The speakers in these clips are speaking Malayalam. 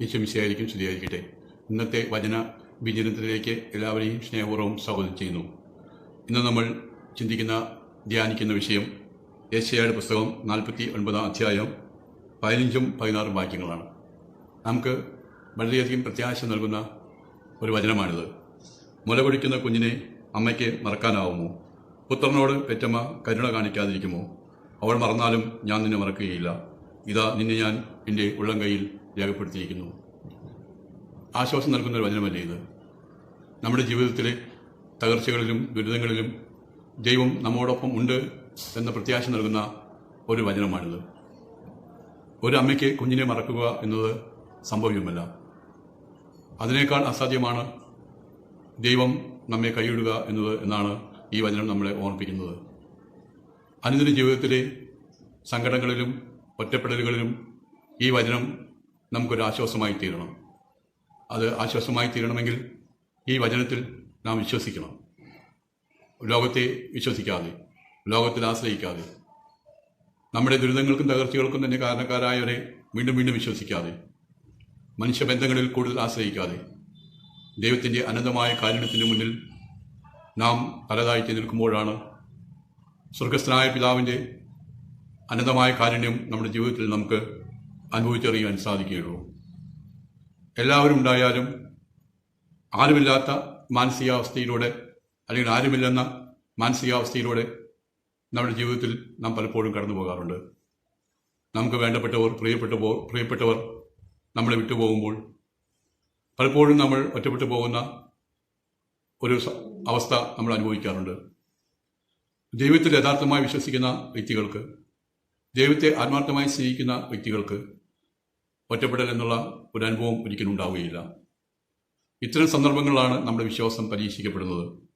ഈശ്വമിശയായിരിക്കും ശരിയായിരിക്കട്ടെ ഇന്നത്തെ വചന വിചനത്തിലേക്ക് എല്ലാവരെയും സ്നേഹപൂർവം സ്വാഗതം ചെയ്യുന്നു. ഇന്ന് നമ്മൾ ചിന്തിക്കുന്ന ധ്യാനിക്കുന്ന വിഷയം ഏഷ്യയുടെ പുസ്തകം നാൽപ്പത്തി ഒൻപതാം അധ്യായം പതിനഞ്ചും പതിനാറും വാക്യങ്ങളാണ്. നമുക്ക് വളരെയധികം പ്രത്യാശ നൽകുന്ന ഒരു വചനമാണിത്. മുലപൊടിക്കുന്ന കുഞ്ഞിനെ അമ്മയ്ക്ക് മറക്കാനാവുമോ? പുത്രനോട് പെറ്റമ്മ കരുണ കാണിക്കാതിരിക്കുമോ? അവൾ മറന്നാലും ഞാൻ നിന്നെ മറക്കുകയില്ല. ഇതാ നിന്നെ ഞാൻ എന്റെ ഉള്ളം കയ്യിൽ രേഖപ്പെടുത്തിയിരിക്കുന്നു. ആശ്വാസം നൽകുന്ന ഒരു വചനമല്ലേ ഇത്? നമ്മുടെ ജീവിതത്തിലെ തകർച്ചകളിലും ദുരിതങ്ങളിലും ദൈവം നമ്മോടൊപ്പം ഉണ്ട് എന്ന പ്രത്യാശ നൽകുന്ന ഒരു വചനമാണിത്. ഒരു അമ്മയ്ക്ക് കുഞ്ഞിനെ മറക്കുക എന്നത് സംഭവ്യമല്ല അതിനേക്കാൾ അസാധ്യമാണ് ദൈവം നമ്മെ കൈയിടുക എന്നത് എന്നാണ് ഈ വചനം നമ്മളെ ഓർമ്മിപ്പിക്കുന്നത്. അനുദിന ജീവിതത്തിലെ സങ്കടങ്ങളിലും ഒറ്റപ്പെടലുകളിലും ഈ വചനം നമുക്കൊരു ആശ്വാസമായി തീരണം. അത് ആശ്വാസമായി തീരണമെങ്കിൽ ഈ വചനത്തിൽ നാം വിശ്വസിക്കണം. ലോകത്തെ വിശ്വസിക്കാതെ ലോകത്തിൽ ആശ്രയിക്കാതെ നമ്മുടെ ദുരിതങ്ങൾക്കും തകർച്ചകൾക്കും തന്നെ കാരണക്കാരായവരെ വീണ്ടും വീണ്ടും വിശ്വസിക്കാതെ മനുഷ്യബന്ധങ്ങളിൽ കൂടുതൽ ആശ്രയിക്കാതെ ദൈവത്തിന്റെ അനന്തമായ കാരുണ്യത്തിന് മുന്നിൽ നാം തലതാഴ്ത്തി നിൽക്കുമ്പോഴാണ് സ്വർഗസ്ഥനായ പിതാവിന്റെ അനന്തമായ കാരുണ്യം നമ്മുടെ ജീവിതത്തിൽ നമുക്ക് അനുഭവിച്ചറിയാൻ സാധിക്കുകയുള്ളൂ. എല്ലാവരും ഉണ്ടായാലും ആരുമില്ലാത്ത മാനസികാവസ്ഥയിലൂടെ അല്ലെങ്കിൽ ആരുമില്ലെന്ന മാനസികാവസ്ഥയിലൂടെ നമ്മുടെ ജീവിതത്തിൽ നാം പലപ്പോഴും കടന്നു പോകാറുണ്ട്. നമുക്ക് വേണ്ടപ്പെട്ടവർ പ്രിയപ്പെട്ടവർ പ്രിയപ്പെട്ടവർ നമ്മളെ വിട്ടുപോകുമ്പോൾ പലപ്പോഴും നമ്മൾ ഒറ്റപ്പെട്ടു പോകുന്ന ഒരു അവസ്ഥ നമ്മൾ അനുഭവിക്കാറുണ്ട്. ദൈവത്തിൽ യഥാർത്ഥമായി വിശ്വസിക്കുന്ന വ്യക്തികൾക്ക് ദൈവത്തെ ആത്മാർത്ഥമായി സ്നേഹിക്കുന്ന വ്യക്തികൾക്ക് ഒറ്റപ്പെടൽ എന്നുള്ള ഒരു അനുഭവം ഒരിക്കലും ഉണ്ടാവുകയില്ല. ഇത്തരം സന്ദർഭങ്ങളിലാണ് നമ്മുടെ വിശ്വാസം പരീക്ഷിക്കപ്പെടുന്നത്.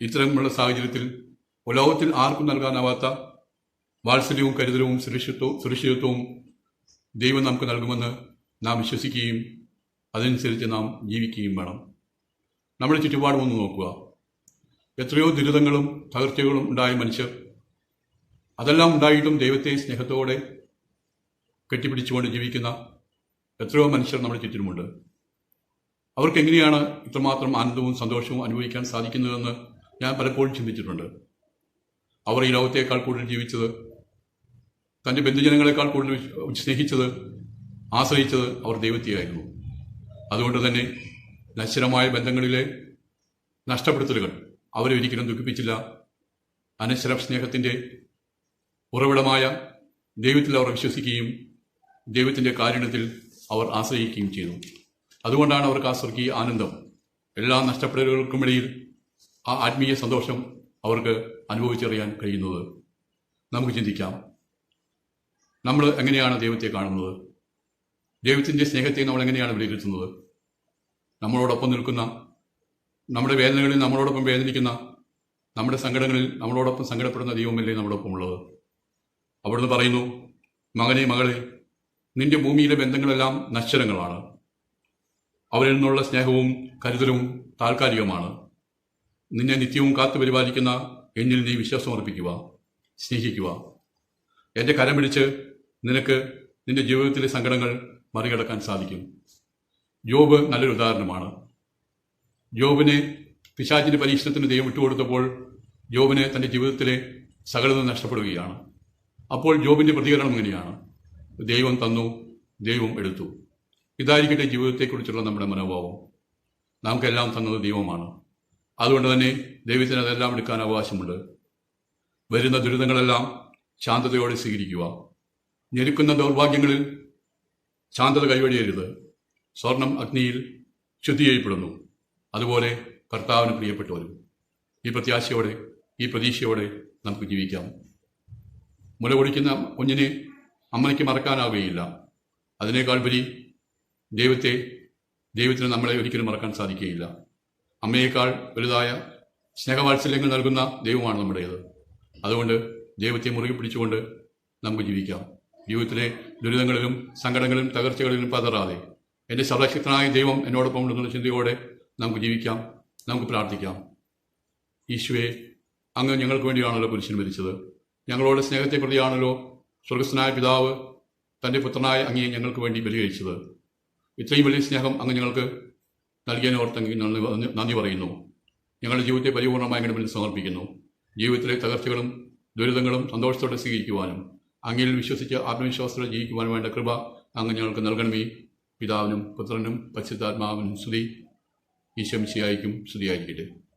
ഇത്തരമുള്ള സാഹചര്യത്തിൽ ലോകത്തിൽ ആർക്കും നൽകാനാവാത്ത വാത്സല്യവും കരുതലവും സുരക്ഷിത്വവും സുരക്ഷിതത്വവും ദൈവം നമുക്ക് നൽകുമെന്ന് നാം വിശ്വസിക്കുകയും അതനുസരിച്ച് നാം ജീവിക്കുകയും വേണം. നമ്മുടെ ചുറ്റുപാടും ഒന്ന് നോക്കുക. എത്രയോ ദുരിതങ്ങളും തകർച്ചകളും ഉണ്ടായ മനുഷ്യർ അതെല്ലാം ഉണ്ടായിട്ടും ദൈവത്തെ സ്നേഹത്തോടെ കെട്ടിപ്പിടിച്ചുകൊണ്ട് ജീവിക്കുന്ന എത്രയോ മനുഷ്യർ നമ്മുടെ ചുറ്റിലുമുണ്ട്. അവർക്ക് എങ്ങനെയാണ് ഇത്രമാത്രം ആനന്ദവും സന്തോഷവും അനുഭവിക്കാൻ സാധിക്കുന്നതെന്ന് ഞാൻ പലപ്പോഴും ചിന്തിച്ചിട്ടുണ്ട്. അവർ ഈ ലോകത്തേക്കാൾ കൂടുതൽ ജീവിച്ചത് തന്റെ ബന്ധുജനങ്ങളെക്കാൾ കൂടുതൽ സ്നേഹിച്ചത് ആശ്രയിച്ചത് അവർ ദൈവത്തെയായിരുന്നു. അതുകൊണ്ട് തന്നെ നശ്വരമായ ബന്ധങ്ങളിലെ നഷ്ടപ്പെടുത്തലുകൾ അവരെ ഒരിക്കലും ദുഃഖിപ്പിച്ചില്ല. അനശ്വര സ്നേഹത്തിന്റെ ഉറവിടമായ ദൈവത്തിൽ അവർ വിശ്വസിക്കുകയും ദൈവത്തിന്റെ കാരുണ്യത്തിൽ അവർ ആശ്രയിക്കുകയും ചെയ്തു അതുകൊണ്ടാണ് അവർക്ക് ആ സ്വർഗീയ ആനന്ദം. എല്ലാ നഷ്ടപ്പെടലുകൾക്കുമിടയിൽ ആ ആത്മീയ സന്തോഷം അവർക്ക് അനുഭവിച്ചറിയാൻ കഴിയുന്നത്. നമുക്ക് ചിന്തിക്കാം. നമ്മൾ എങ്ങനെയാണ് ദൈവത്തെ കാണുന്നത്? ദൈവത്തിന്റെ സ്നേഹത്തെ നമ്മൾ എങ്ങനെയാണ് വിലയിരുത്തുന്നത്? നമ്മളോടൊപ്പം നിൽക്കുന്ന നമ്മുടെ വേദനകളിൽ നമ്മളോടൊപ്പം വേദനിക്കുന്ന നമ്മുടെ സങ്കടങ്ങളിൽ നമ്മളോടൊപ്പം സങ്കടപ്പെടുന്ന ദൈവമല്ലേ നമ്മളോടൊപ്പം ഉള്ളത് അവിടുന്ന് പറയുന്നു മകനെ മകളെ നിന്റെ ഭൂമിയിലെ ബന്ധങ്ങളെല്ലാം നശ്വരങ്ങളാണ്. അവരിൽ നിന്നുള്ള സ്നേഹവും കരുതലും താൽക്കാലികമാണ്. നിന്നെ നിത്യവും കാത്തു പരിപാലിക്കുന്ന എന്നിൽ നീ വിശ്വാസം അർപ്പിക്കുക സ്നേഹിക്കുക. എന്റെ കരം പിടിച്ച് നിനക്ക് നിന്റെ ജീവിതത്തിലെ സങ്കടങ്ങൾ മറികടക്കാൻ സാധിക്കും. ജോബ് നല്ലൊരു ഉദാഹരണമാണ്. ജോബിനെ പിശാചിന്റെ പരീക്ഷണത്തിന് ദൈവം വിട്ടുകൊടുത്തപ്പോൾ ജോബിന് തന്റെ ജീവിതത്തിലെ സകലത നഷ്ടപ്പെടുകയാണ്. അപ്പോൾ ജോബിന്റെ പ്രതികരണം എങ്ങനെയാണ് ദൈവം തന്നു ദൈവം എടുത്തു. ഇതായിരിക്കട്ടെ ജീവിതത്തെക്കുറിച്ചുള്ള നമ്മുടെ മനോഭാവം. നമുക്കെല്ലാം തന്നത് ദൈവമാണ്. അതുകൊണ്ട് തന്നെ ദൈവത്തിന് അതെല്ലാം എടുക്കാൻ അവകാശമുണ്ട്. വരുന്ന ദുരിതങ്ങളെല്ലാം ശാന്തതയോടെ സ്വീകരിക്കുക. ഞെരുക്കുന്ന ദൗർഭാഗ്യങ്ങളിൽ ശാന്തത കൈവടിയരുത്. സ്വർണം അഗ്നിയിൽ ശുദ്ധി ചെയ്യപ്പെടുന്നു അതുപോലെ കർത്താവിന് പ്രിയപ്പെട്ടവരും ഈ പ്രത്യാശയോടെ ഈ പ്രതീക്ഷയോടെ നമുക്ക് ജീവിക്കാം. മുല കുടിക്കുന്ന കുഞ്ഞിനെ അമ്മയ്ക്ക് മറക്കാനാവുകയില്ല. അതിനേക്കാൾ ഉപരി ദൈവത്തെ ദൈവത്തിന് നമ്മളെ ഒരിക്കലും മറക്കാൻ സാധിക്കുകയില്ല. അമ്മയേക്കാൾ വലുതായ സ്നേഹവാത്സല്യങ്ങൾ നൽകുന്ന ദൈവമാണ് നമ്മുടേത്. അതുകൊണ്ട് ദൈവത്തെ മുറുകെ പിടിച്ചുകൊണ്ട് നമുക്ക് ജീവിക്കാം. ജീവിതത്തിലെ ദുരിതങ്ങളിലും സങ്കടങ്ങളിലും തകർച്ചകളിലും പതറാതെ എന്റെ സർവശക്തനായ ദൈവം എന്നോടൊപ്പം ഉണ്ടെന്നുള്ള ചിന്തയോടെ നമുക്ക് ജീവിക്കാം നമുക്ക് പ്രാർത്ഥിക്കാം. ഈശോയെ അങ്ങ് ഞങ്ങൾക്ക് വേണ്ടിയാണല്ലോ കുരിശിന് മരിച്ചത്. ഞങ്ങളോട് സ്നേഹത്തെ പ്രതിയാണല്ലോ സ്വർഗസ്നായ പിതാവ് തന്റെ പുത്രനായ അങ്ങയെ ഞങ്ങൾക്ക് വേണ്ടി ബലികഴിച്ചത്. ഇത്രയും വലിയ സ്നേഹം അങ്ങ് ഞങ്ങൾക്ക് നൽകിയതിനെ ഓർത്തെങ്കിൽ നന്ദി പറയുന്നു. ഞങ്ങളുടെ ജീവിതത്തെ പരിപൂർണമായി അങ്ങയുടെ മുന്നിൽ സമർപ്പിക്കുന്നു. ജീവിതത്തിലെ തകർച്ചകളും ദുരിതങ്ങളും സന്തോഷത്തോടെ സ്വീകരിക്കുവാനും അങ്ങയിൽ വിശ്വസിച്ച് ആത്മവിശ്വാസത്തോടെ ജീവിക്കുവാനും വേണ്ട കൃപ അങ്ങ് ഞങ്ങൾക്ക് നൽകണമേ. പിതാവിനും പുത്രനും പരിശുദ്ധാത്മാവിനും സ്തുതി. ഈശംശിയായിരിക്കും സ്തുതിയായിരിക്കട്ടെ.